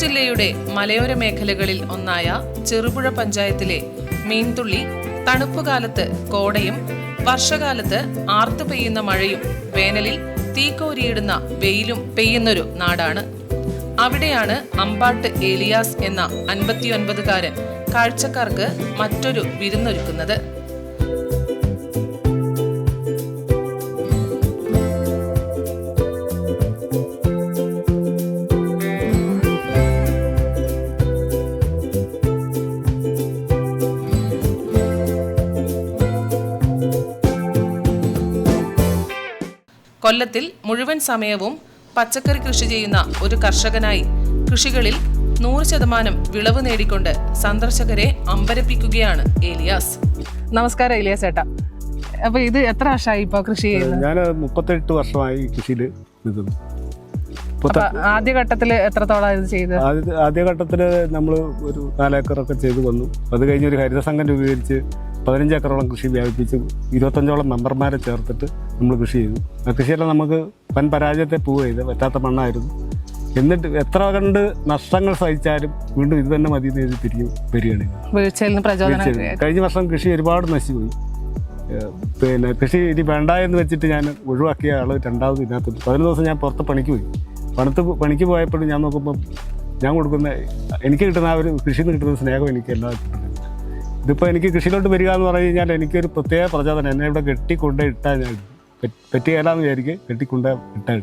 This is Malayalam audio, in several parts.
ജില്ലയുടെ മലയോര മേഖലകളിൽ ഒന്നായ ചെറുപുഴ പഞ്ചായത്തിലെ മീൻതുള്ളി തണുപ്പുകാലത്ത് കോടയും വർഷകാലത്ത് ആർത്തു പെയ്യുന്ന മഴയും വേനലിൽ തീക്കോരിയിടുന്ന വെയിലും പെയ്യുന്നൊരു നാടാണ്. അവിടെയാണ് അമ്പാട്ട് ഏലിയാസ് എന്ന അൻപത്തിയൊൻപതുകാരൻ കാഴ്ചക്കാർക്ക് മറ്റൊരു വിരുന്നൊരുക്കുന്നത്. കൊല്ലത്തിൽ മുഴുവൻ സമയവും പച്ചക്കറി കൃഷി ചെയ്യുന്ന ഒരു കർഷകനായി കൃഷികളിൽ നൂറ് ശതമാനം വിളവ് നേടിക്കൊണ്ട് സന്ദർശകരെ അമ്പരപ്പിക്കുകയാണ് ഏലിയാസ്. നമസ്കാരം ഏലിയാസ് ഏട്ടാ അപ്പൊ ഇത് എത്ര വർഷമായി ഇപ്പൊ കൃഷി ചെയ്യുന്നത്? ഞാൻ മുപ്പത്തെട്ട് വർഷമായി കൃഷിയിൽ നിൽക്കുന്നു. ആദ്യഘട്ടത്തിൽ എത്രത്തോളം ഇത് ചെയ്ത്? ആദ്യ ആദ്യഘട്ടത്തിൽ നമ്മൾ ഒരു നാലേക്കറൊക്കെ ചെയ്തു വന്നു. അത് കഴിഞ്ഞ് ഒരു ഹരിതസംഘം രൂപീകരിച്ച് പതിനഞ്ചേക്കറോളം കൃഷി വ്യാപിപ്പിച്ച് ഇരുപത്തഞ്ചോളം മെമ്പർമാരെ ചേർത്തിട്ട് നമ്മൾ കൃഷി ചെയ്തു. ആ കൃഷിയെല്ലാം നമുക്ക് വൻ പരാജയത്തെ പോവുക ചെയ്ത്. പറ്റാത്ത മണ്ണായിരുന്നു. എന്നിട്ട് എത്ര കണ്ട് നഷ്ടങ്ങൾ സഹിച്ചാലും വീണ്ടും ഇത് തന്നെ മതി എന്ന് തിരിഞ്ഞു വരികയാണ്. കഴിഞ്ഞ വർഷം കൃഷി ഒരുപാട് നശിച്ചുപോയി. പിന്നെ കൃഷി ഇനി വേണ്ട എന്ന് വെച്ചിട്ട് ഞാൻ ഒഴിവാക്കിയ ആൾ രണ്ടാമത് ഇതിനകത്ത് പതിനൊന്ന് ദിവസം ഞാൻ പുറത്ത് പണിക്ക് പോയി. പണത്ത് പണിക്ക് പോയപ്പോഴും ഞാൻ നോക്കുമ്പോൾ ഞാൻ കൊടുക്കുന്ന എനിക്ക് കിട്ടുന്ന ആ ഒരു കൃഷിയിൽ നിന്ന് കിട്ടുന്ന സ്നേഹം എനിക്ക് എല്ലാം ഇതിപ്പോൾ എനിക്ക് കൃഷിയിലോട്ട് വരിക എന്ന് പറഞ്ഞു കഴിഞ്ഞാൽ എനിക്കൊരു പ്രത്യേക പ്രചോദനം എന്നെ ഇവിടെ കെട്ടിക്കൊണ്ട് ഇട്ടാൽ ഞാൻ ഇടും. പറ്റ്- പറ്റുകയില്ലാന്ന് വിചാരിക്കും കെട്ടിക്കൊണ്ട് ഇട്ടാൽ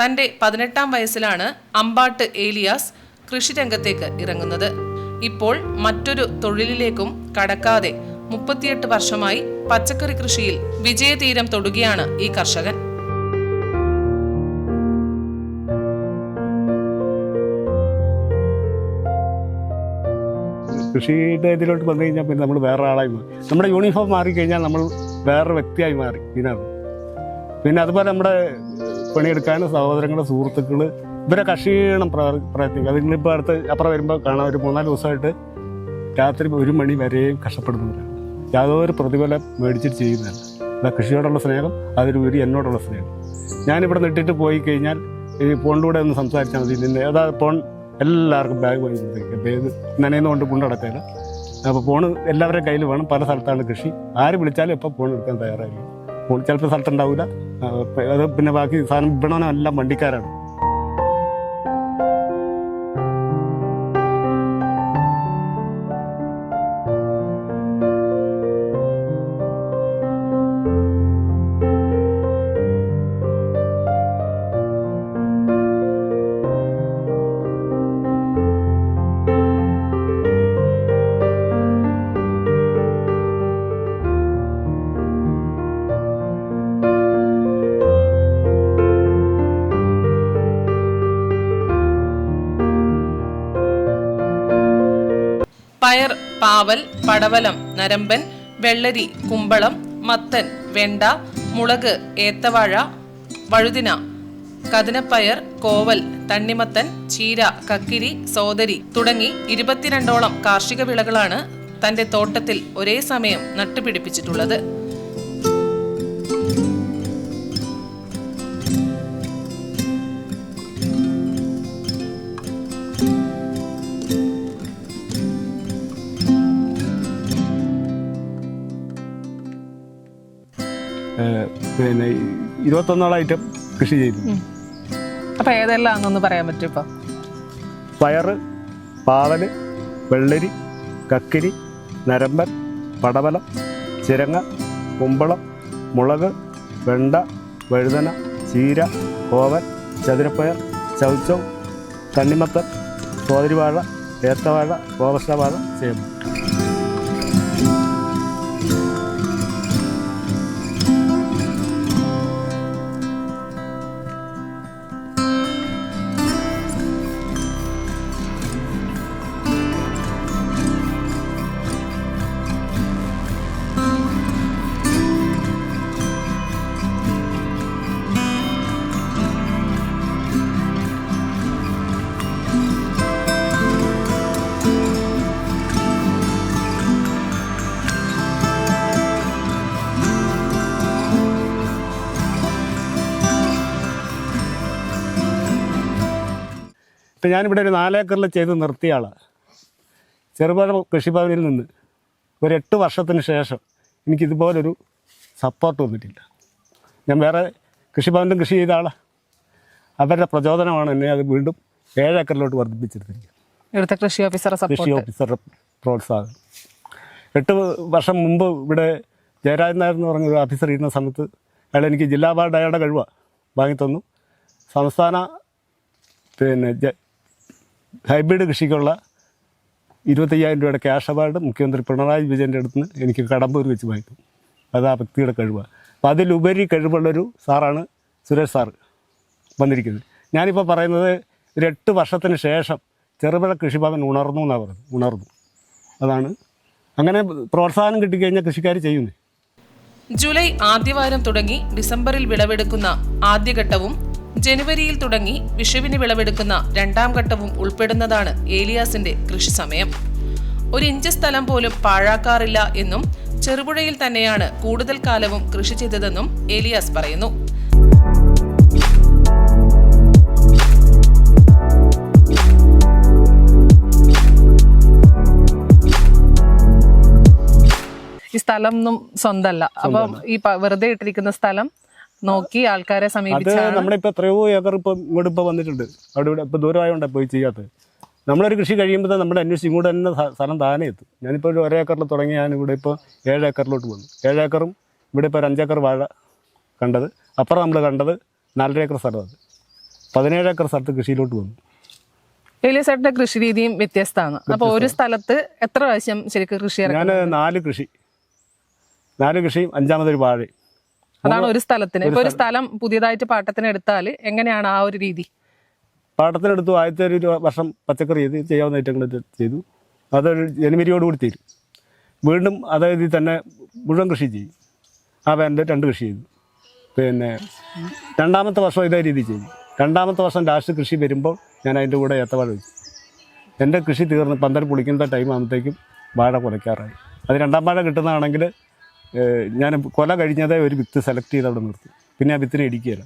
തന്റെ പതിനെട്ടാം വയസ്സിലാണ് അമ്പാട്ട് ഏലിയാസ് കൃഷിരംഗത്തേക്ക് ഇറങ്ങുന്നത്. ഇപ്പോൾ മറ്റൊരു തൊഴിലിലേക്കും കടക്കാതെ മുപ്പത്തിയെട്ട് വർഷമായി പച്ചക്കറി കൃഷിയിൽ വിജയതീരം തൊടുകയാണ് ഈ കർഷകൻ. കൃഷിയുടെ ഇതിലോട്ട് വന്നു കഴിഞ്ഞാൽ പിന്നെ നമ്മൾ വേറെ ആളായി മാറി. നമ്മുടെ യൂണിഫോം മാറിക്കഴിഞ്ഞാൽ നമ്മൾ വേറെ വ്യക്തിയായി മാറി ഇതിനാണ് പിന്നെ അതുപോലെ നമ്മുടെ പണിയെടുക്കാനും സഹോദരങ്ങളുടെ സുഹൃത്തുക്കൾ ഇവരെ കഷീണം പ്രവർ- പ്രയത്നിക്കും അതിങ്ങളിപ്പോൾ അടുത്ത് അപ്പുറം വരുമ്പോൾ കാണാം. ഒരു മൂന്നാൽ ദിവസമായിട്ട് രാത്രി ഒരു മണി വരെയും കഷ്ടപ്പെടുന്നവരാണ് യാതൊരു പ്രതിഫലം മേടിച്ചിട്ട് ചെയ്യുന്നതല്ല അതാ കൃഷിയോടുള്ള സ്നേഹം അതിലുപരി എന്നോടുള്ള സ്നേഹം. ഞാനിവിടെ നിട്ടിട്ട് പോയി കഴിഞ്ഞാൽ ഈ ഫോണിലൂടെ ഒന്ന് സംസാരിച്ചാൽ മതി. നിന്നെ അതാ ഫോൺ എല്ലാവർക്കും ബാഗ് വാങ്ങിക്കൊണ്ടിരിക്കുക ബാഗ് നനയുന്നതുകൊണ്ട് കൊണ്ട് നടക്കില്ല അപ്പോൾ ഫോണ് എല്ലാവരുടെ കയ്യിൽ വേണം. പല സ്ഥലത്താണ് കൃഷി. ആര് വിളിച്ചാലും എപ്പോൾ ഫോൺ എടുക്കാൻ തയ്യാറായിരിക്കും. ഫോൺ ചിലപ്പോൾ സ്ഥലത്തുണ്ടാവില്ല പിന്നെ ബാക്കി സാധനം വിപണനം എല്ലാം വണ്ടിക്കാരാണ്. പയർ പാവൽ പടവലം നരമ്പൻ വെള്ളരി കുമ്പളം മത്തൻ വെണ്ട മുളക് ഏത്തവാഴ വഴുതിന കതിനപ്പയർ കോവൽ തണ്ണിമത്തൻ ചീര കക്കിരി സോദരി തുടങ്ങി ഇരുപത്തിരണ്ടോളം കാർഷിക വിളകളാണ് തന്റെ തോട്ടത്തിൽ ഒരേ സമയം നട്ടുപിടിപ്പിച്ചിട്ടുള്ളത്. പിന്നെ ഐറ്റം കൃഷി ചെയ്തു. അപ്പൊ ഏതെല്ലാം പറയാൻ പറ്റും ഇപ്പൊ? പയറ് പാവൽ വെള്ളരി കക്കിരി നരമ്പൻ പടവലം ചിരങ്ങ കുമ്പളം മുളക് വെണ്ട വഴുതന ചീര കോവൻ ചതുരപ്പയർ ചൗച്ചൗ തണ്ണിമത്തൻ തോതിരിവാഴ ഏത്തവാഴ റോബസ്റ്റവാഴ ചേമ്പ്. ഇപ്പം ഞാനിവിടെ ഒരു നാലേക്കറിൽ ചെയ്ത് നിർത്തിയ ആളാണ് ചെറുപഴ കൃഷിഭവനിൽ നിന്ന് ഒരു എട്ട് വർഷത്തിന് ശേഷം എനിക്കിതുപോലൊരു സപ്പോർട്ട് വന്നിട്ടില്ല. ഞാൻ വേറെ കൃഷിഭവനിലും കൃഷി ചെയ്ത ആളാണ് അവരുടെ പ്രചോദനമാണ് എന്നെ അത് വീണ്ടും ഏഴേക്കറിലോട്ട് വർദ്ധിപ്പിച്ചെടുത്തിരിക്കുന്നത്. ഇവിടുത്തെ കൃഷി ഓഫീസറെ കൃഷി ഓഫീസറുടെ പ്രോത്സാഹനം. എട്ട് വർഷം മുമ്പ് ഇവിടെ ജയരാജൻ നായർ എന്ന് പറഞ്ഞ ഒരു ഓഫീസർ ഇരുന്ന സമയത്ത് അയാൾ എനിക്ക് ജില്ലാ വാർഡ് അയാളുടെ കഴിവാണ് വാങ്ങിത്തന്നു. സംസ്ഥാന പിന്നെ ഹൈബ്രിഡ് കൃഷിക്കുള്ള ഇരുപത്തയ്യായിരം രൂപയുടെ ക്യാഷ് അവാർഡ് മുഖ്യമന്ത്രി പിണറായി വിജയന്റെ അടുത്ത് നിന്ന് എനിക്ക് കടമ്പൂർ വെച്ച് വാങ്ങിത്തു അത് ആ വ്യക്തിയുടെ കഴിവാണ് അപ്പോൾ അതിലുപരി കഴിവുള്ളൊരു സാറാണ് സുരേഷ് സാറ് വന്നിരിക്കുന്നത്. ഞാനിപ്പോൾ പറയുന്നത് ഒരു എട്ട് വർഷത്തിന് ശേഷം ചെറുപുഴ കൃഷിഭവൻ ഉണർന്നു എന്നാണ് പറയുന്നത്. ഉണർന്നു. അതാണ്. അങ്ങനെ പ്രോത്സാഹനം കിട്ടിക്കഴിഞ്ഞാൽ കൃഷിക്കാർ ചെയ്യുന്നത് ജൂലൈ ആദ്യവാരം തുടങ്ങി ഡിസംബറിൽ വിളവെടുക്കുന്ന ആദ്യഘട്ടവും ജനുവരിയിൽ തുടങ്ങി വിഷുവിന് വിളവെടുക്കുന്ന രണ്ടാം ഘട്ടവും ഉൾപ്പെടുന്നതാണ് ഏലിയാസിന്റെ കൃഷി സമയം. ഒരു ഇഞ്ച് സ്ഥലം പോലും പാഴാക്കാറില്ല എന്നും ചെറുപുഴയിൽ തന്നെയാണ് കൂടുതൽ കാലവും കൃഷി ചെയ്തതെന്നും ഏലിയാസ് പറയുന്നു. ഈ സ്ഥലം ഒന്നും സ്വന്തമല്ല അപ്പം ഈ വെറുതെ ഇട്ടിരിക്കുന്ന സ്ഥലം നോക്കി ആൾക്കാരെ അത് നമ്മളിപ്പോൾ എത്രയോ ഏക്കർ ഇപ്പൊ ഇങ്ങോട്ട് ഇപ്പൊ വന്നിട്ടുണ്ട് അവിടെ ഇവിടെ ഇപ്പൊ ദൂരമായതുകൊണ്ടാണ് പോയി ചെയ്യാത്തത് നമ്മളൊരു കൃഷി കഴിയുമ്പോൾ നമ്മുടെ അന്വേഷിച്ച് ഇങ്ങോട്ട് തന്നെ സ്ഥ- സ്ഥലം താനെ എത്തും. ഞാനിപ്പോൾ ഒരു ഒരേക്കറിൽ തുടങ്ങി ഞാൻ ഇവിടെ ഇപ്പോൾ ഏഴ് ഏക്കറിലോട്ട് വന്നു. ഏഴ് ഏക്കറും ഇവിടെ ഇപ്പോൾ ഒരു അഞ്ചേക്കർ വാഴ കണ്ടത്. അപ്പുറം നമ്മൾ കണ്ടത് നാലര ഏക്കർ സ്ഥലം അത്. പതിനേഴ് ഏക്കർ സ്ഥലത്ത് കൃഷിയിലോട്ട് വന്നു. ഏലിയസേട്ടന്റെ കൃഷി രീതിയും വ്യത്യസ്തമാണ്. അപ്പോൾ ഒരു സ്ഥലത്ത് എത്ര പ്രാവശ്യം ശരിക്കും കൃഷി ഞാൻ നാല് കൃഷി. നാല് കൃഷിയും അഞ്ചാമതൊരു വാഴയും. അതാണ് ഒരു സ്ഥലത്തിന്. ഇപ്പൊ ഒരു സ്ഥലം. പുതിയതായിട്ട് പാട്ടത്തിന് എടുത്താൽ എങ്ങനെയാണ് ആ ഒരു രീതി? പാട്ടത്തിനെടുത്തു ആദ്യത്തെ ഒരു വർഷം പച്ചക്കറി ചെയ്ത് ചെയ്യാവുന്ന ഐറ്റങ്ങൾ ചെയ്തു. അതൊരു ജനുവരിയോടുകൂടി തീരും. വീണ്ടും അതായത് തന്നെ മുഴുവൻ കൃഷി ചെയ്യും. ആ വേണ്ട രണ്ട് കൃഷി ചെയ്തു. പിന്നെ രണ്ടാമത്തെ വർഷം ഇതേ രീതി ചെയ്തു. രണ്ടാമത്തെ വർഷം ലാസ്റ്റ് കൃഷി വരുമ്പോൾ ഞാൻ അതിന്റെ കൂടെ ഏത്തവാഴ വെച്ചു. എന്റെ കൃഷി തീർന്ന് പന്തൽ പൊളിക്കുന്ന ടൈം ആകുമ്പോഴത്തേക്കും വാഴ കുലയ്ക്കാറായി അത് രണ്ടാം വാഴ കിട്ടുന്നതാണെങ്കിൽ ഞാൻ കൊല കഴിഞ്ഞതേ ഒരു വിത്ത് സെലക്ട് ചെയ്ത് അവിടെ നിർത്തി. പിന്നെ ആ വിത്തിനെ ഇടിക്കുകയില്ല.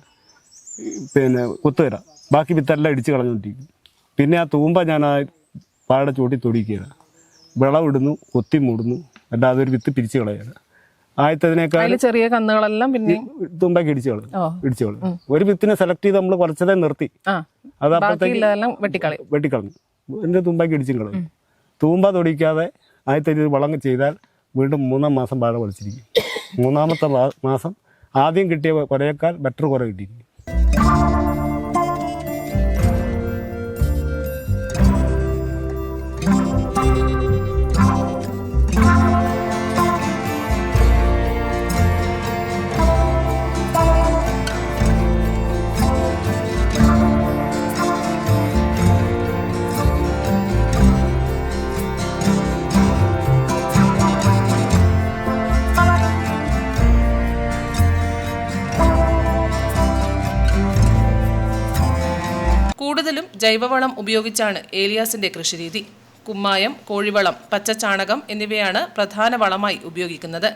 പിന്നെ കുത്തുകയില്ല ബാക്കി വിത്തെല്ലാം ഇടിച്ച് കളഞ്ഞുകൊണ്ടിരിക്കും പിന്നെ ആ തൂമ്പ ഞാൻ ആ പാടെ ചൂട്ടി തൊടിക്കുകയില്ല വിളവിടുന്നു കൊത്തി മൂടുന്നു. അല്ലാതെ ഒരു വിത്ത് പിരിച്ചു കളയുക ആയത്തതിനേക്കാൾ ചെറിയ കന്നുകളെല്ലാം പിന്നെ തുമ്പൊക്കെ ഇടിച്ചു കളയും. ഇടിച്ചു കളയും. ഒരു വിത്തിനെ സെലക്ട് ചെയ്ത് നമ്മൾ കുറച്ചതേ നിർത്തി. അത് അപ്പോഴത്തേക്ക് വെട്ടിക്കളഞ്ഞു. എന്റെ തുമ്പാക്കി ഇടിച്ചും കളയും തൂമ്പ തൊടിക്കാതെ ആദ്യത്തെ ഇത് വളം ചെയ്താൽ വീണ്ടും മൂന്നാം മാസം വാഴ വലിച്ചിരിക്കും മൂന്നാമത്തെ മാസം ആദ്യം കിട്ടിയ കുറേക്കാൾ ബെറ്റർ കുറേ കിട്ടിയിരിക്കും. കൂടുതലും ജൈവവളം ഉപയോഗിച്ചാണ് ഏലിയാസിന്റെ കൃഷിരീതി. കുമ്മായം കോഴിവളം പച്ചച്ചാണകം എന്നിവയാണ് പ്രധാന വളമായി ഉപയോഗിക്കുന്നത്.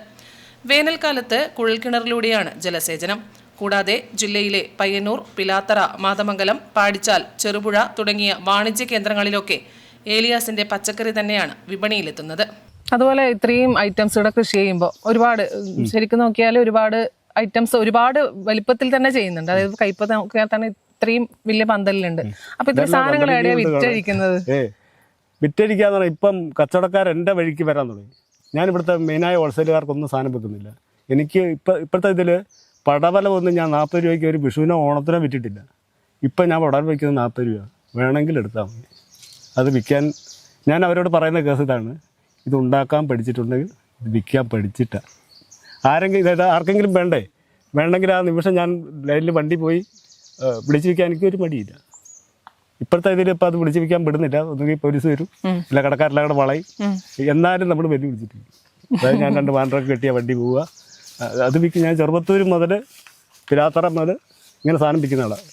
വേനൽക്കാലത്ത് കുഴൽക്കിണറിലൂടെയാണ് ജലസേചനം. കൂടാതെ ജില്ലയിലെ പയ്യന്നൂർ പിലാത്തറ മാതമംഗലം പാടിച്ചാൽ ചെറുപുഴ തുടങ്ങിയ വാണിജ്യ കേന്ദ്രങ്ങളിലൊക്കെ ഏലിയാസിന്റെ പച്ചക്കറി തന്നെയാണ് വിപണിയിലെത്തുന്നത്. അതുപോലെ ഇത്രയും ഐറ്റംസ് ഇവിടെ കൃഷി ചെയ്യുമ്പോൾ ഒരുപാട് ശരിക്കും നോക്കിയാൽ ഒരുപാട് ഐറ്റംസ് ഒരുപാട് വലിപ്പത്തിൽ തന്നെ ചെയ്യുന്നുണ്ട്. അതായത് കയ്പ നോക്കിയാൽ തന്നെ ഇത്രയും വലിയ പന്തലിലുണ്ട്. അപ്പൊ ഇത്ര സാധനങ്ങൾ എവിടെയാ വിറ്റഴിക്കുന്നത്? വിറ്റഴിക്കാന്ന് പറഞ്ഞാൽ ഇപ്പം കച്ചവടക്കാർ എന്റെ വഴിക്ക് വരാൻ തുടങ്ങി. ഞാൻ ഇവിടുത്തെ മെയിനായ ഹോൾസെയിലുകാർക്കൊന്നും സാധനം വെക്കുന്നില്ല എനിക്ക് ഇപ്പം ഇപ്പോഴത്തെ ഇതിൽ പടവല ഒന്നും ഞാൻ നാൽപ്പത് രൂപയ്ക്ക് ഒരു വിഷുവിനോ ഓണത്തിനോ വിറ്റിട്ടില്ല. ഇപ്പം ഞാൻ പടവല വയ്ക്കുന്നത് നാൽപ്പത് രൂപ. വേണമെങ്കിൽ എടുത്താൽ മതി. അത് വിൽക്കാൻ ഞാൻ അവരോട് പറയുന്ന കേസ് ഇതാണ്. ഇത് ഉണ്ടാക്കാൻ പഠിച്ചിട്ടുണ്ടെങ്കിൽ ഇത് വിൽക്കാൻ പഠിച്ചിട്ട. ആരെങ്കിലും ഇതായത് ആർക്കെങ്കിലും വേണ്ടേ? വേണമെങ്കിൽ ആ നിമിഷം ഞാൻ ലൈനിൽ വണ്ടി പോയി ആ, വയ്ക്കാൻ എനിക്ക് ഒരു മടിയില്ല. ഇപ്പോഴത്തെ ഇതിൽ ഇപ്പം അത് വിളിച്ചു വയ്ക്കാൻ വിടുന്നില്ല. ഒന്നുകിൽ പോലീസ് വരും. ഇല്ല കടക്കാരെല്ലാം കൂടെ വളയും. എന്നാലും നമ്മൾ വെല്ലു വിളിച്ചിട്ട് അതായത് ഞാൻ രണ്ട് വാണ്ടറൊക്കെ കെട്ടിയ വണ്ടി പോവുക. അത് വിൽക്കും ഞാൻ ചെറുപ്പത്തൂർ മുതൽ പിലാത്തറ മുതൽ ഇങ്ങനെ സാധനം വിൽക്കുന്ന ആളാണ്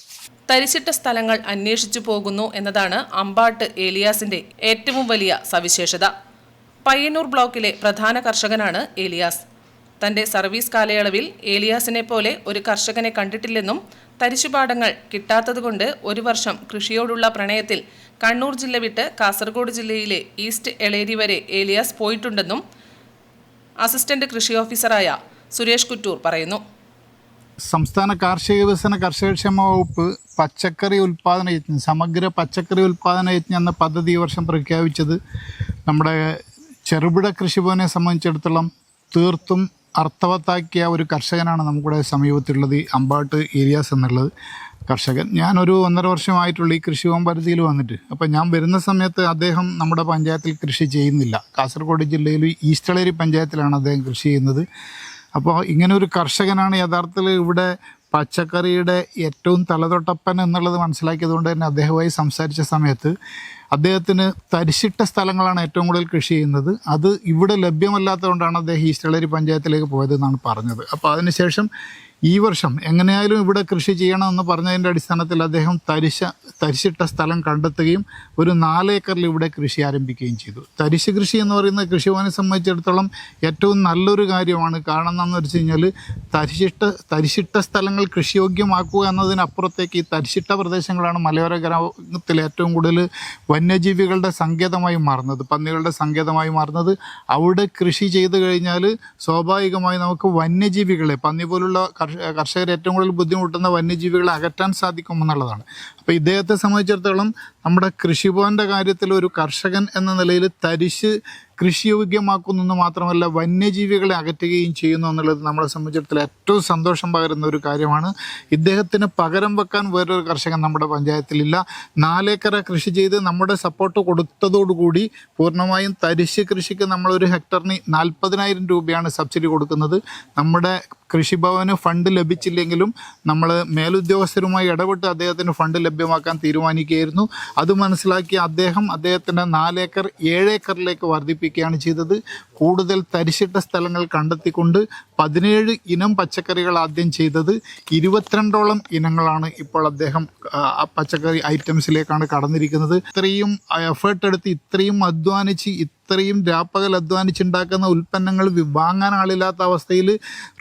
തരിശിട്ട സ്ഥലങ്ങൾ അന്വേഷിച്ചു പോകുന്നു എന്നതാണ് അമ്പാട്ട് ഏലിയാസിന്റെ ഏറ്റവും വലിയ സവിശേഷത. പയ്യന്നൂർ ബ്ലോക്കിലെ പ്രധാന കർഷകനാണ് ഏലിയാസ്. തന്റെ സർവീസ് കാലയളവിൽ ഏലിയാസിനെ പോലെ ഒരു കർഷകനെ കണ്ടിട്ടില്ലെന്നും തരിശുപാടങ്ങൾ കിട്ടാത്തതുകൊണ്ട് ഒരു വർഷം കൃഷിയോടുള്ള പ്രണയത്തിൽ കണ്ണൂർ ജില്ല വിട്ട് കാസർഗോഡ് ജില്ലയിലെ ഈസ്റ്റ് എളേരി വരെ ഏലിയാസ് പോയിട്ടുണ്ടെന്നും അസിസ്റ്റന്റ് കൃഷി ഓഫീസറായ സുരേഷ് കുറ്റൂർ പറയുന്നു. സംസ്ഥാന കാർഷിക വികസന കർഷകക്ഷേമ വകുപ്പ് പച്ചക്കറി ഉൽപ്പാദന യജ്ഞം സമഗ്ര പച്ചക്കറി ഉൽപ്പാദന യജ്ഞം എന്ന പദ്ധതി ഈ വർഷം പ്രഖ്യാപിച്ചത് നമ്മുടെ ചെറുകിട കൃഷിഭവനെ സംബന്ധിച്ചിടത്തോളം തീർത്തും അർത്ഥവത്താക്കിയ ഒരു കർഷകനാണ് നമുക്കിവിടെ സമീപത്തുള്ളത് അമ്പാട്ട് ഏരിയാസ് എന്നുള്ളത് കർഷകൻ. ഞാനൊരു ഒന്നര വർഷമായിട്ടുള്ള ഈ കൃഷിഭവൻ പരിധിയിൽ വന്നിട്ട് അപ്പോൾ ഞാൻ വരുന്ന സമയത്ത് അദ്ദേഹം നമ്മുടെ പഞ്ചായത്തിൽ കൃഷി ചെയ്യുന്നില്ല. കാസർഗോഡ് ജില്ലയിൽ ഈസ്റ്റളേരി പഞ്ചായത്തിലാണ് അദ്ദേഹം കൃഷി ചെയ്യുന്നത്. അപ്പോൾ ഇങ്ങനെ ഒരു കർഷകനാണ് യഥാർത്ഥത്തിൽ ഇവിടെ പച്ചക്കറിയുടെ ഏറ്റവും തലതൊട്ടപ്പൻ എന്നുള്ളത് മനസ്സിലാക്കിയതുകൊണ്ട് തന്നെ അദ്ദേഹവുമായി സംസാരിച്ച സമയത്ത് അദ്ദേഹത്തിന് തരിശിട്ട സ്ഥലങ്ങളാണ് ഏറ്റവും കൂടുതൽ കൃഷി ചെയ്യുന്നത്. അത് ഇവിടെ ലഭ്യമല്ലാത്തതുകൊണ്ടാണ് അദ്ദേഹം ഈസ്റ്റളേരി പഞ്ചായത്തിലേക്ക് പോയതെന്നാണ് പറഞ്ഞത്. അപ്പോൾ അതിനുശേഷം ഈ വർഷം എങ്ങനെയായാലും ഇവിടെ കൃഷി ചെയ്യണമെന്ന് പറഞ്ഞതിന്റെ അടിസ്ഥാനത്തിൽ അദ്ദേഹം തരിശ തരിശിട്ട സ്ഥലം കണ്ടെത്തുകയും ഒരു നാലേക്കറിൽ ഇവിടെ കൃഷി ആരംഭിക്കുകയും ചെയ്തു. തരിശ് കൃഷി എന്ന് പറയുന്ന കൃഷിഭവനെ സംബന്ധിച്ചിടത്തോളം ഏറ്റവും നല്ലൊരു കാര്യമാണ്. കാരണം എന്താണെന്ന് വെച്ച് കഴിഞ്ഞാൽ തരിശിട്ട തരിശിട്ട സ്ഥലങ്ങൾ കൃഷിയോഗ്യമാക്കുക എന്നതിനപ്പുറത്തേക്ക് ഈ തരിശിട്ട പ്രദേശങ്ങളാണ് മലയോര ഗ്രാമത്തിൽ ഏറ്റവും കൂടുതൽ വന്യജീവികളുടെ സങ്കേതമായി മാറുന്നത് പന്നികളുടെ സങ്കേതമായി മാറുന്നത്. അവിടെ കൃഷി ചെയ്തു കഴിഞ്ഞാൽ സ്വാഭാവികമായി നമുക്ക് വന്യജീവികളെ പന്നി പോലുള്ള കർഷകർ ഏറ്റവും കൂടുതൽ ബുദ്ധിമുട്ടുന്ന വന്യജീവികളെ അകറ്റാൻ സാധിക്കും എന്നുള്ളതാണ് അപ്പോൾ ഇദ്ദേഹത്തെ സംബന്ധിച്ചിടത്തോളം നമ്മുടെ കൃഷിഭവന്റെ കാര്യത്തിൽ ഒരു കർഷകൻ എന്ന നിലയിൽ തരിശ് കൃഷിയോഗ്യമാക്കുന്നു മാത്രമല്ല വന്യജീവികളെ അകറ്റുകയും ചെയ്യുന്നു എന്നുള്ളത് നമ്മളെ സംബന്ധിച്ചിടത്തോളം ഏറ്റവും സന്തോഷം പകരുന്ന ഒരു കാര്യമാണ്. ഇദ്ദേഹത്തിന് പകരം വെക്കാൻ വേറൊരു കർഷകൻ നമ്മുടെ പഞ്ചായത്തിലില്ല. നാലേക്കര കൃഷി ചെയ്ത് നമ്മുടെ സപ്പോർട്ട് കൊടുത്തതോടുകൂടി പൂർണമായും തരിശ് കൃഷിക്ക് നമ്മളൊരു ഹെക്ടറിന് നാൽപ്പതിനായിരം രൂപയാണ് സബ്സിഡി കൊടുക്കുന്നത്. നമ്മുടെ കൃഷിഭവന് ഫണ്ട് ലഭിച്ചില്ലെങ്കിലും നമ്മൾ മേലുദ്യോഗസ്ഥരുമായി ഇടപെട്ട് അദ്ദേഹത്തിന് ഫണ്ട് ലഭ്യമാക്കാൻ തീരുമാനിക്കുകയായിരുന്നു. അത് മനസ്സിലാക്കി അദ്ദേഹം അദ്ദേഹത്തിന്റെ നാലേക്കർ ഏഴേക്കറിലേക്ക് വർദ്ധിപ്പിക്കുകയാണ് ചെയ്തത്. കൂടുതൽ തരിശിട്ട സ്ഥലങ്ങൾ കണ്ടെത്തിക്കൊണ്ട് പതിനേഴ് ഇനം പച്ചക്കറികൾ ആദ്യം ചെയ്തത് ഇരുപത്തിരണ്ടോളം ഇനങ്ങളാണ് ഇപ്പോൾ അദ്ദേഹം പച്ചക്കറി ഐറ്റംസിലേക്കാണ് കടന്നിരിക്കുന്നത്. ഇത്രയും എഫേർട്ട് എടുത്ത് ഇത്രയും അധ്വാനിച്ച് ഇത്രയും രാപ്പകൽ അധ്വാനിച്ചുണ്ടാക്കുന്ന ഉൽപ്പന്നങ്ങൾ വാങ്ങാൻ ആളില്ലാത്ത അവസ്ഥയിൽ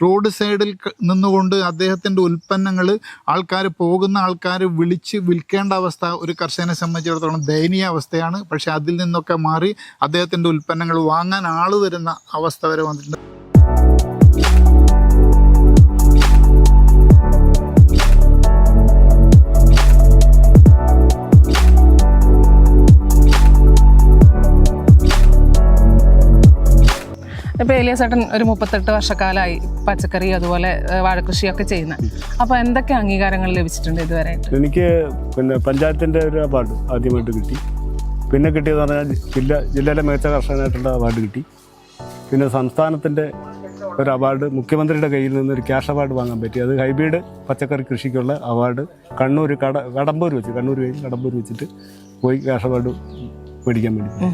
റോഡ് സൈഡിൽ നിന്നുകൊണ്ട് അദ്ദേഹത്തിന്റെ ഉൽപ്പന്നങ്ങൾ ആൾക്കാർ പോകുന്ന ആൾക്കാർ വിളിച്ച് വിൽക്കേണ്ട അവസ്ഥ ഒരു കർഷകനെ സംബന്ധിച്ചിടത്തോളം ദയനീയ അവസ്ഥയാണ്. പക്ഷേ അതിൽ നിന്നൊക്കെ മാറി അദ്ദേഹത്തിന്റെ ഉൽപ്പന്നങ്ങൾ വാങ്ങാൻ ആൾ വരുന്ന അവസ്ഥ വരെ വന്നിട്ടുണ്ട്. ഇപ്പൊ ഏലിയാസേട്ടൻ ഒരു മുപ്പത്തെട്ട് വർഷക്കാലമായി പച്ചക്കറി അതുപോലെ വാഴക്കൃഷിയൊക്കെ വാഴകൃഷിയൊക്കെ ചെയ്യുന്ന. അപ്പൊ എന്തൊക്കെ അംഗീകാരങ്ങൾ ലഭിച്ചിട്ടുണ്ട് ഇതുവരെ എനിക്ക് പിന്നെ പഞ്ചായത്തിന്റെ ഒരു അവാർഡ് ആദ്യമായിട്ട് കിട്ടി. പിന്നെ കിട്ടിയെന്ന് പറഞ്ഞാൽ ജില്ല ജില്ലയിലെ മികച്ച കർഷകനായിട്ടുള്ള അവാർഡ് കിട്ടി. പിന്നെ സംസ്ഥാനത്തിന്റെ ഒരു അവാർഡ് മുഖ്യമന്ത്രിയുടെ കയ്യിൽ നിന്ന് ഒരു ക്യാഷ് അവാർഡ് വാങ്ങാൻ പറ്റി. അത് ഹൈബ്രിഡ് പച്ചക്കറി കൃഷിക്കുള്ള അവാർഡ് കണ്ണൂർ കട കടമ്പൂർ വെച്ച് കണ്ണൂർ കഴിഞ്ഞ് കടമ്പൂർ വെച്ചിട്ട് പോയി ക്യാഷ് അവാർഡ് മേടിക്കാൻ വേണ്ടി.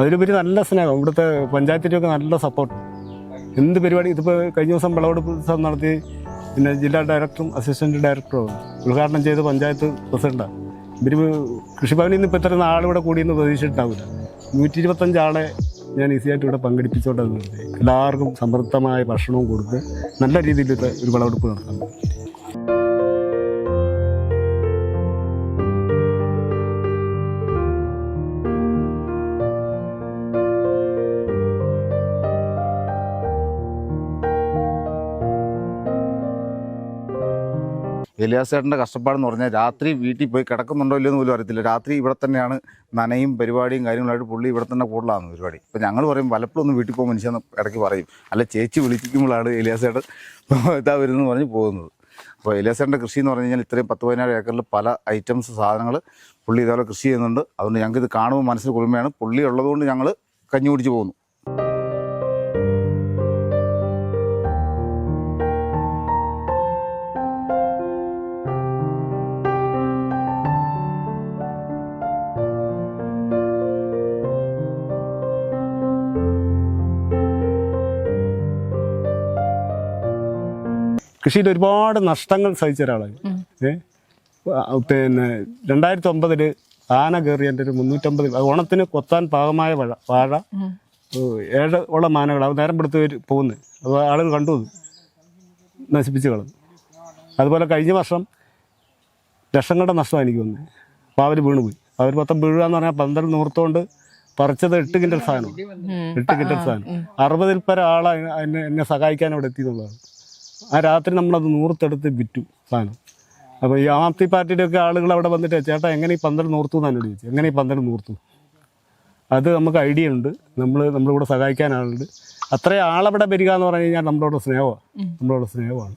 അതിലുപരി നല്ല സ്നേഹം ഇവിടുത്തെ പഞ്ചായത്തിന്റെയൊക്കെ നല്ല സപ്പോർട്ട് എന്ത് പരിപാടി? ഇതിപ്പോൾ കഴിഞ്ഞ ദിവസം വിളവെടുപ്പ് ദിവസം നടത്തി പിന്നെ ജില്ലാ ഡയറക്ടറും അസിസ്റ്റന്റ് ഡയറക്ടറും ഉദ്ഘാടനം ചെയ്ത് പഞ്ചായത്ത് പ്രസിഡന്റാണ് ഇവർ കൃഷിഭവനിൽ നിന്ന് ഇപ്പോൾ ഇത്ര നാളിവിടെ കൂടിയെന്ന് പ്രതീക്ഷിച്ചിട്ടുണ്ടാവില്ല നൂറ്റി ഇരുപത്തഞ്ച് ആളെ ഞാൻ ഈസിയായിട്ട് ഇവിടെ പങ്കെടുപ്പിച്ചോട്ടെ എല്ലാവർക്കും സമൃദ്ധമായ ഭക്ഷണവും കൊടുത്ത് നല്ല രീതിയിൽ ഒരു വിളവെടുപ്പ് നടത്താൻ എലിയാസേട്ടന്റെ കഷ്ടപ്പാടെന്ന് പറഞ്ഞാൽ രാത്രി വീട്ടിൽ പോയി കിടക്കുന്നുണ്ടോ ഇല്ലയെന്ന് പോലും അറിയത്തില്ല. രാത്രി ഇവിടെ തന്നെയാണ് നനയും പരിപാടിയും കാര്യങ്ങളായിട്ട് പുള്ളി ഇവിടെ തന്നെ കൂടുതലാണ് പരിപാടി. അപ്പോൾ ഞങ്ങൾ പറയും പലപ്പോഴൊന്നും വീട്ടിൽ പോകും മനുഷ്യൻ ഇടയ്ക്ക് പറയും. അല്ല ചേച്ചി വിളിക്കുമ്പോഴാണ് എലിയാസേട്ടൻ ഇതാ വരുന്നതെന്ന് പറഞ്ഞ് പോകുന്നത്. അപ്പോൾ എലിയാസേട്ടന്റെ കൃഷി എന്ന് പറഞ്ഞു കഴിഞ്ഞാൽ ഇത്രയും പത്ത് പതിനാറ് ഏക്കറിൽ പല ഐറ്റംസ് സാധനങ്ങൾ പുള്ളി ഇതേപോലെ കൃഷി ചെയ്യുന്നുണ്ട്. അതുകൊണ്ട് ഞങ്ങൾക്ക് ഇത് കാണുമ്പോൾ മനസ്സിൽ കുളിമയാണ്. പുള്ളി ഉള്ളതുകൊണ്ട് ഞങ്ങൾ കഞ്ഞി കുടിച്ച് പോകുന്നു. കൃഷിയിൽ ഒരുപാട് നഷ്ടങ്ങൾ സഹിച്ച ഒരാളാണ് ഏഹ് പിന്നെ രണ്ടായിരത്തി ഒമ്പതിൽ ആന കയറി എന്റെ ഒരു മുന്നൂറ്റമ്പത് ഓണത്തിന് കൊത്താൻ പാകമായ വാഴ വാഴ ഏഴ് ഉള്ള മാനകൾ അത് നേരം പെടുത്ത് പോകുന്നത് അത് ആളുകൾ കണ്ടു നശിപ്പിച്ച് കളഞ്ഞു. അതുപോലെ കഴിഞ്ഞ വർഷം ലക്ഷങ്ങളുടെ നഷ്ടമാണ് എനിക്ക് വന്നത് പാവൽ വീണ് പോയി. അവർ മൊത്തം വീഴുക എന്ന് പറഞ്ഞാൽ പന്ത്രണ്ട് നൂർത്തോണ്ട് പറിച്ചത് എട്ട് കിൻഡൽ സാധനം എട്ട് കിൻഡൽ സാധനം. അറുപതിൽ പരം ആളെ എന്നെ എന്നെ സഹായിക്കാൻ അവിടെ എത്തി എന്നുള്ളതാണ്. ആ രാത്രി നമ്മളത് നൂറത്തെടുത്ത് വിറ്റു സാധനം. അപ്പോൾ ഈ ആം ആദ്മി പാർട്ടിയുടെ ഒക്കെ ആളുകൾ അവിടെ വന്നിട്ട് ചേട്ടാ എങ്ങനെ ഈ പന്തൽ നൂർത്തു എന്നാണ് എന്നോട് ചോദിച്ചു എങ്ങനെ ഈ പന്തൽ നൂർത്തു? അത് നമുക്ക് ഐഡിയ ഉണ്ട്. നമ്മൾ നമ്മുടെ കൂടെ സഹായിക്കാൻ ആളുണ്ട് അത്രയും ആളവിടെ വരിക എന്ന് പറഞ്ഞു കഴിഞ്ഞാൽ നമ്മളോട് സ്നേഹമാണ്. നമ്മളോട് സ്നേഹമാണ്.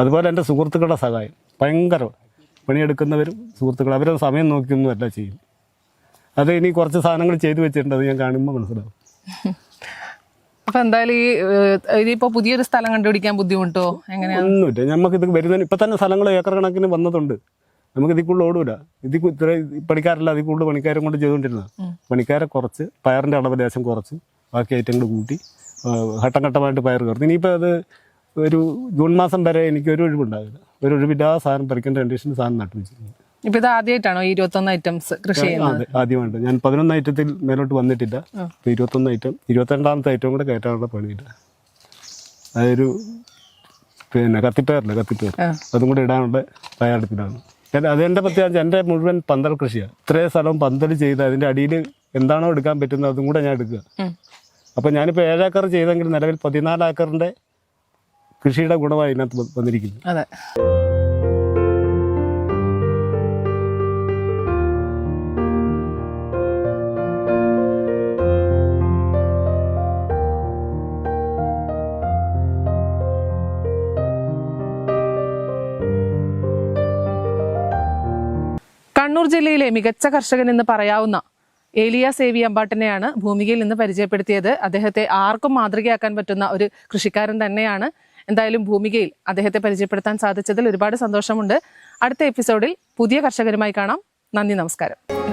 അതുപോലെ എന്റെ സുഹൃത്തുക്കളുടെ സഹായം. ഭയങ്കര പണിയെടുക്കുന്നവരും സുഹൃത്തുക്കൾ അവരുടെ സമയം നോക്കിയൊന്നുമല്ല ചെയ്യും. അത് ഇനി കുറച്ച് സാധനങ്ങൾ ചെയ്തു വെച്ചിട്ടുണ്ട് അത് ഞാൻ കാണുമ്പോൾ മനസ്സിലാവും. അപ്പൊ എന്തായാലും ഈ പുതിയൊരു സ്ഥലം കണ്ടുപിടിക്കാൻ ബുദ്ധിമുട്ടോ? എങ്ങനെയാണ് ഒന്നുമില്ല. ഇത് വരുന്നതിന് ഇപ്പൊ തന്നെ സ്ഥലങ്ങൾ ഏക്കർ കണക്കിന് വന്നതുണ്ട്. നമുക്ക് ഇതിൽ കൂടുതൽ ഓടൂല. ഇതിൽ ഇത്ര പണിക്കാരല്ല അതിൽ കൂടുതൽ പണിക്കാരും കൊണ്ട് ചെയ്തുകൊണ്ടിരുന്നത്. പണിക്കാരെ കുറച്ച് പയറിന്റെ അളവ് ലേശം കുറച്ച് ബാക്കി ഐറ്റങ്ങൾ കൂട്ടി ഘട്ടം ഘട്ടമായിട്ട് പയർ കയറുന്നു ഇനിയിപ്പോൾ അത് ഒരു ജൂൺ മാസം വരെ എനിക്ക് ഒരു ഒഴിവുണ്ടാകില്ല ഒരു ഒഴിവില്ലാതെ സാധനം പറിക്കേണ്ട കണ്ടീഷനിൽ സാധനം നട്ടു വെച്ചിട്ടുണ്ട് ഇപ്പൊ ഇത് ആദ്യമായിട്ടാണോ ഈ ഇരുപത്തൊന്ന് ഐറ്റംസ് കൃഷി ചെയ്യുന്നത്? ആദ്യമായിട്ട്. ഞാൻ പതിനൊന്ന് ഐറ്റത്തിൽ മേലോട്ട് വന്നിട്ടില്ല. ഇപ്പൊ ഇരുപത്തൊന്ന് ഐറ്റം ഇരുപത്തിരണ്ടാമത്തെ ഐറ്റം കൂടെ കയറ്റാനുള്ള പണിയില്ല അതൊരു പിന്നെ കത്തിപ്പയറില്ല കത്തിപ്പയർ. അതും കൂടെ ഇടാനുള്ള തയ്യാറെടുപ്പിലാണ്. അതെന്റെ പ്രത്യേകിച്ച് എന്റെ മുഴുവൻ പന്തൽ കൃഷിയാണ് ഇത്രയും സ്ഥലം പന്തൽ ചെയ്ത് അതിന്റെ അടിയിൽ എന്താണോ എടുക്കാൻ പറ്റുന്നത് അതും കൂടെ ഞാൻ എടുക്കുക. അപ്പൊ അപ്പോൾ ഞാനിപ്പോൾ ഏഴേക്കർ ചെയ്തെങ്കിൽ നിലവിൽ പതിനാല് ഏക്കറിന്റെ കൃഷിയുടെ ഗുണമായി ഇതിനകത്ത് വന്നിരിക്കുന്നു. അതെ. കണ്ണൂർ ജില്ലയിലെ മികച്ച കർഷകൻ എന്ന് പറയാവുന്ന ഏലിയ സേവി അമ്പാട്ടിനെയാണ് ഭൂമികയിൽ നിന്ന് പരിചയപ്പെടുത്തിയത്. അദ്ദേഹത്തെ ആർക്കും മാതൃകയാക്കാൻ പറ്റുന്ന ഒരു കൃഷിക്കാരൻ തന്നെയാണ് എന്തായാലും ഭൂമികയിൽ അദ്ദേഹത്തെ പരിചയപ്പെടുത്താൻ സാധിച്ചതിൽ ഒരുപാട് സന്തോഷമുണ്ട്. അടുത്ത എപ്പിസോഡിൽ പുതിയ കർഷകരുമായി കാണാം. നന്ദി നമസ്കാരം.